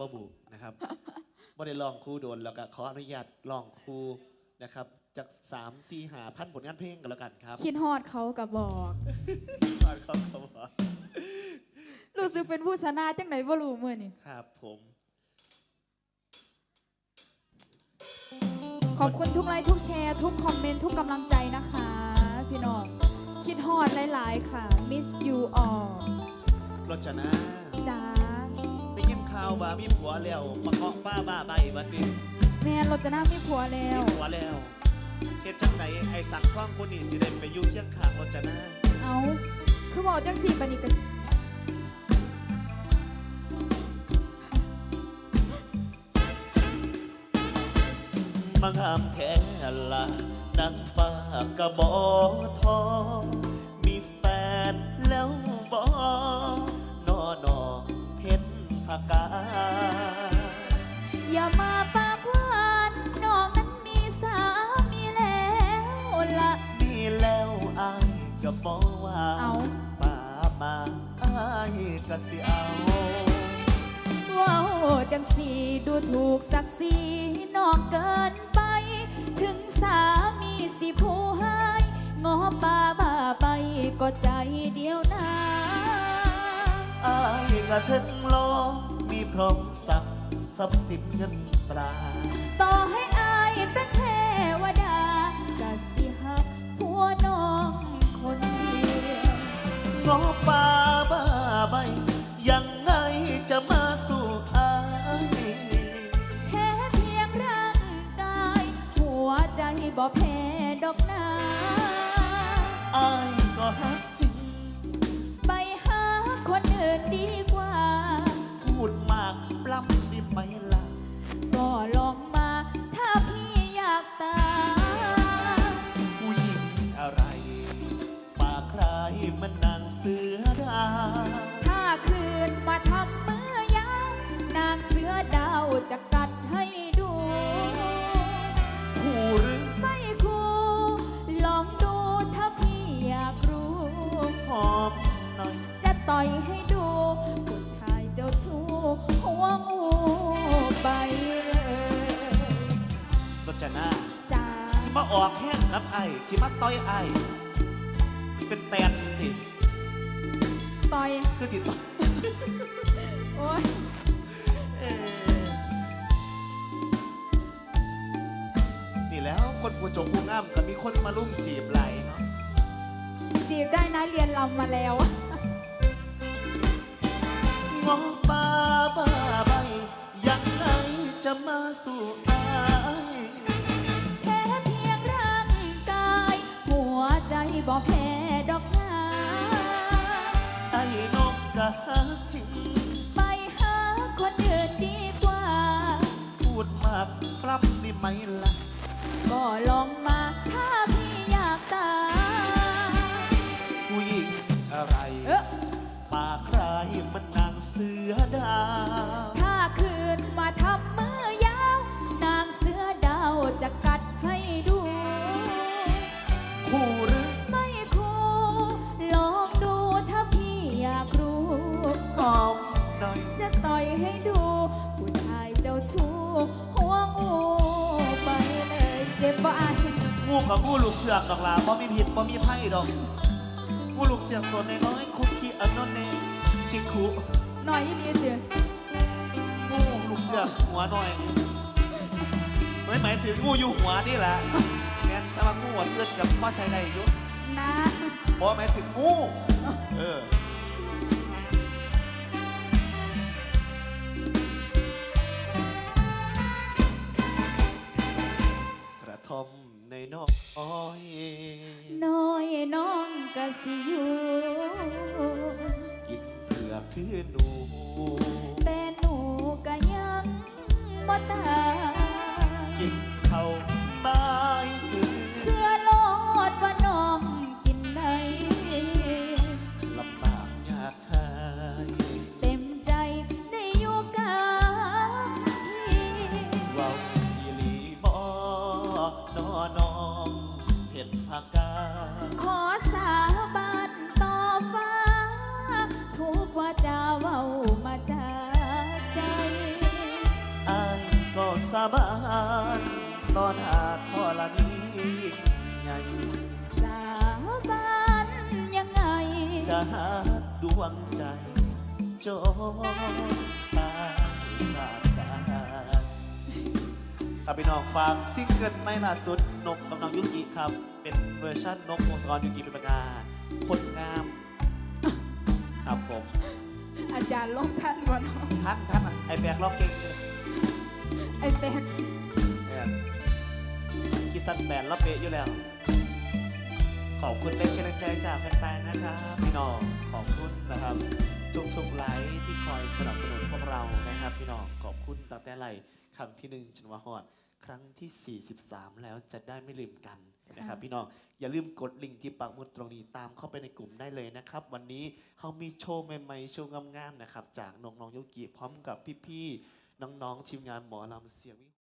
บบุนะครับบ่ได้ลองครูโดนแล้วก็ขออนุญาตลองครูนะครับจากสามสี่หาพันผลงานเพลงกันแล้วกันครับคิดฮอดเขากับบอกขอบคุณครับผมรู้สึกเป็นผู้ชนะจังไหนบ่รู้มื้อนี่ครับผม ขอบคุณทุกไลค์ทุกแชร์ทุกคอมเมนต์ทุกกำลังใจนะคะ พี่น้องคิดฮอดหลายๆค่ะ miss you all รจนาจ้าได้ยินข่าวว่ามีผัวแล้วมาเกาะป้าบ้าใบบัดนี้แม่รถจะน่ามีผัวแล้ว มีผัวแล้วเฮ็ดจังไหนไอ้สักข้องคนนี้สิได้ไปอยู่เคียงข้างรจนาเอาคือบอกจังสี่ปานนี้กันมางามแท้ละนางฟ้ากระบอทอง มีแฟนแล้วบอน ก็บอกว่าเอาป้ามาอายก็สิเอาว้าวจังสีดูถูกศักดิ์ศรีน้องเกินไป ถึงสามีสิผู้ให้งอป่าบ้าไปก็ใจเดียวนะอายก็ถึงโลกมีพร้อมสักทรัพย์สินเงินตราต่อให้อายเป็นเทวดาก็สิหักผัวน้องคน งอป่าบ้าใบยังไงจะมาสู่อายแพ้เพียงร่างกาย หัวใจบ่แพ้ดอกนา อายก็ฮักจริง จะต่อยให้ดูผู้ชายเจ้าชู้หัวงูไปเลยรจนาจ้าสิมาออกแห้งกับไอ้สิมาต่อยไอ้เป็นแตนติต่อยคือสิต่อยโอ้ยเอ่อนี่แล้วคนผู้จงผู้งามก็มีคนมาลุ่มจีบไหลเนาะจีบได้นะเรียนลำมาแล้ว งอป้าบ้าใบยังไงจะมาสู่อายแค่เพียงร่างกาย หัวใจบ่แพ้ดอกนาไอ้นกกะฮักจริง ไปหาคนอื่นดีกว่า พูดมากปล้ำนี่ไหมล่ะ ก็ลองมาถ้าพี่อยากตายผู้หญิงอะไร เอ๊ะ สือดาว ถ้าคืนมาทำมือยาว นางเสือดาวจะกัดให้ดู คู่หรือไม่คูลองดูถ้าพี่อยากรู้หอมหน่อย จะต่อยให้ดู ผู้ชายเจ้าชู้หัวงูไปเลยเจ็บบ้านงูกับงูลูกเสือกดอกลาบ่มีผิดบ่มีไพ่ดอกงูลูกเสือกตัวน้อยๆคุกคีอันนนเนคิคุ หน่อยยี่ลีเดียวงูลูกเสือกหัวหน่อยไม่หมายถึงงูอยู่หัวนี่แหละแม่นแต่ว่างูหัวเกิดกับพ่อใส่ได้อยู่นะบ่หมายถึงงูเออกระท่อมในนอกอ้อยน้อยน้องกะสิอยู่กินเผื อกคือหนู แต่หนูก็ยังบ่ตาย ตอนหาทอละนี้ใหญ่สาบานยังไง จะหาดวงใจโจตายจากกันครับพี่น้องฝากซิงเกิลไม่ล่าสุดนกกำลังยุกิครับ เป็นเวอร์ชันนกวงศกรยุกิเป็นประกาคนงาม ครับผม อาจารย์ลงท่านวะเนาะท่านท่านไอแบกล็อกเก่งเลย ไอ้แตกเนี่ย คิดสั้นแบนแล้วเป๊ะอยู่แล้ว ขอบคุณแรงเชียร์แรงใจจากแฟนๆนะครับพี่น้องขอบคุณนะครับทุกๆไลค์ที่คอยสนับสนุนพวกเรานะครับ พี่น้องขอบคุณตั้งแต่ไลค์ครั้งที่หนึ่งจนว่าฮอดครั้งที่ 43 แล้วจะได้ไม่ลืมกันนะครับพี่น้องอย่าลืมกดลิงก์ที่ปักหมุดตรงนี้ตามเข้าไปในกลุ่มได้เลยนะครับ วันนี้เขามีโชว์ใหม่ๆโชว์งามๆนะครับ จากน้องๆโยกิพร้อมกับพี่ๆน้องๆทีมงานหมอลำเสียงวิ